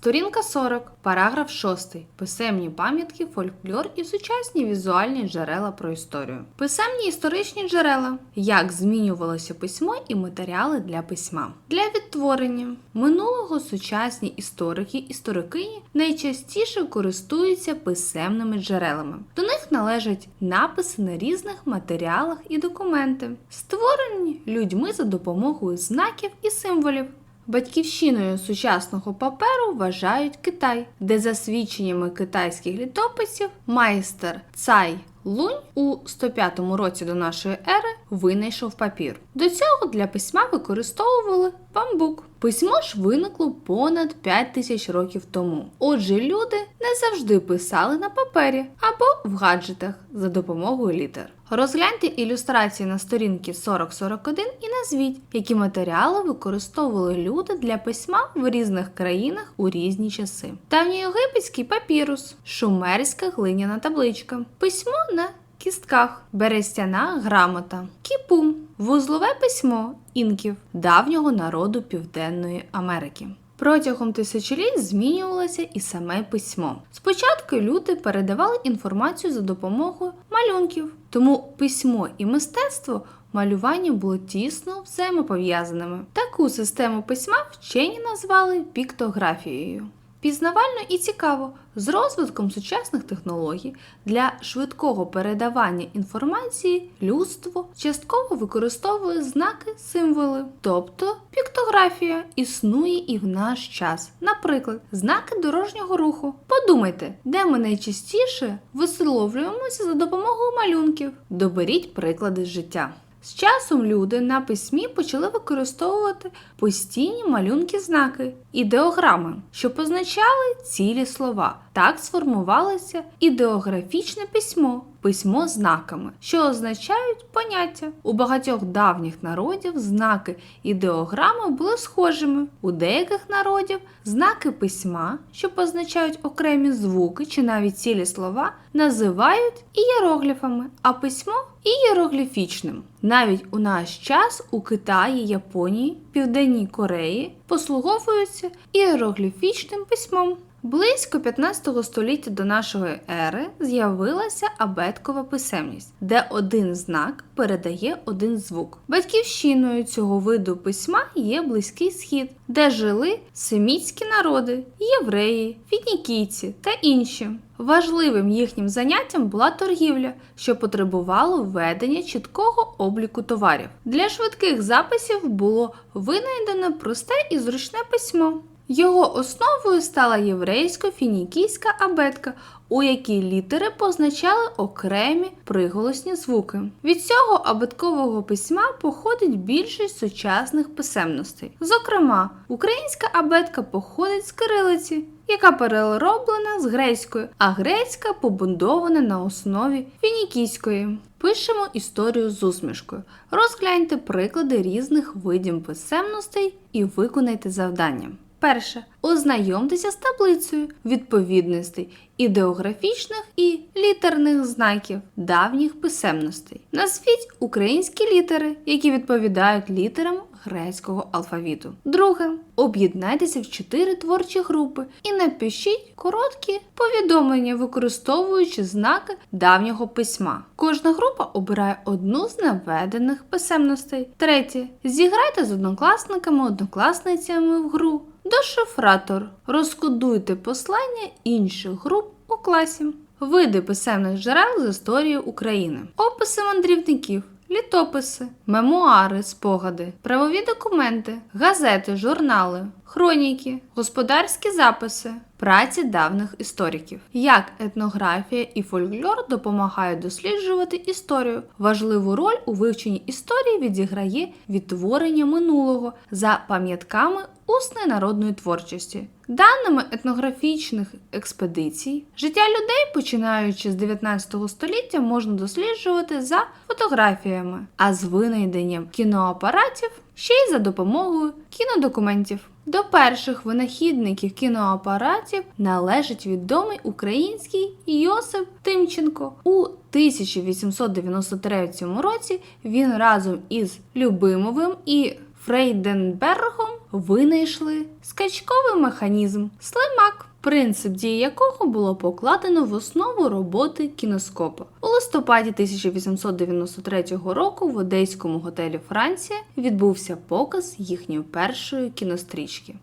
Сторінка 40, параграф 6. Писемні пам'ятки, фольклор і сучасні візуальні джерела про історію. Писемні історичні джерела. Як змінювалося письмо і матеріали для письма. Для відтворення минулого сучасні історики історикині найчастіше користуються писемними джерелами. До них належать написи на різних матеріалах і документи, створені людьми за допомогою знаків і символів. Батьківщиною сучасного паперу вважають Китай, де за свідченнями китайських літописів майстер Цай Лунь у 105 році до нашої ери винайшов папір. До цього для письма використовували бамбук. Письмо ж виникло понад 5 тисяч років тому. Отже, люди не завжди писали на папері або в гаджетах за допомогою літер. Розгляньте ілюстрації на сторінці 40-41 і назвіть, які матеріали використовували люди для письма в різних країнах у різні часи. Давньоєгипетський папірус, шумерська глиняна табличка, письмо на кістках, берестяна грамота, кіпум, вузлове письмо інків давнього народу Південної Америки. Протягом тисячоліть змінювалося і саме письмо. Спочатку люди передавали інформацію за допомогою малюнків, тому письмо і мистецтво малювання було тісно взаємопов'язаними. Таку систему письма вчені назвали піктографією. Пізнавально і цікаво, з розвитком сучасних технологій для швидкого передавання інформації людство частково використовує знаки, символи, тобто піктографія існує і в наш час. Наприклад, знаки дорожнього руху. Подумайте, де ми найчастіше висловлюємося за допомогою малюнків. Доберіть приклади життя. З часом люди на письмі почали використовувати постійні малюнки знаки, ідеограми, що позначали цілі слова. Так сформувалося ідеографічне письмо, письмо знаками, що означають поняття. У багатьох давніх народів знаки ідеограми були схожими. У деяких народів знаки письма, що позначають окремі звуки чи навіть цілі слова, називають ієрогліфами, а письмо ієрогліфічним. Навіть у наш час у Китаї, Японії, Південній Кореї послуговуються ієрогліфічним письмом. Близько 15 століття до нашої ери з'явилася абеткова писемність, де один знак передає один звук. Батьківщиною цього виду письма є Близький Схід, де жили семітські народи, євреї, фінікійці та інші. Важливим їхнім заняттям була торгівля, що потребувало введення чіткого обліку товарів. Для швидких записів було винайдено просте і зручне письмо. Його основою стала єврейсько-фінікійська абетка, у якій літери позначали окремі приголосні звуки. Від цього абеткового письма походить більшість сучасних писемностей. Зокрема, українська абетка походить з кирилиці, яка перероблена з грецької, а грецька побудована на основі фінікійської. Пишемо історію з усмішкою. Розгляньте приклади різних видів писемностей і виконайте завдання. Перше. Ознайомтеся з таблицею відповідностей ідеографічних і літерних знаків давніх писемностей. Назвіть українські літери, які відповідають літерам грецького алфавіту. Друге. Об'єднайтеся в чотири творчі групи і напишіть короткі повідомлення, використовуючи знаки давнього письма. Кожна група обирає одну з наведених писемностей. Третє. Зіграйте з однокласниками, однокласницями в гру. Дешифратор. Розкодуйте послання інших груп у класі. Види писемних джерел з історії України. Описи мандрівників. Літописи, мемуари, спогади, правові документи, газети, журнали, хроніки, господарські записи, праці давніх істориків. Як етнографія і фольклор допомагають досліджувати історію. Важливу роль у вивченні історії відіграє відтворення минулого за пам'ятками усної народної творчості. Даними етнографічних експедицій, життя людей, починаючи з 19 століття, можна досліджувати за фотографіями, а з винайденням кіноапаратів ще й за допомогою кінодокументів. До перших винахідників кіноапаратів належить відомий український Йосип Тимченко. У 1893 році він разом із Любимовим і Фрейденбергом винайшли скачковий механізм слаймак, принцип дії якого було покладено в основу роботи кіноскопа. У листопаді 1893 року в одеському готелі Франція відбувся показ їхньої першої кінострічки.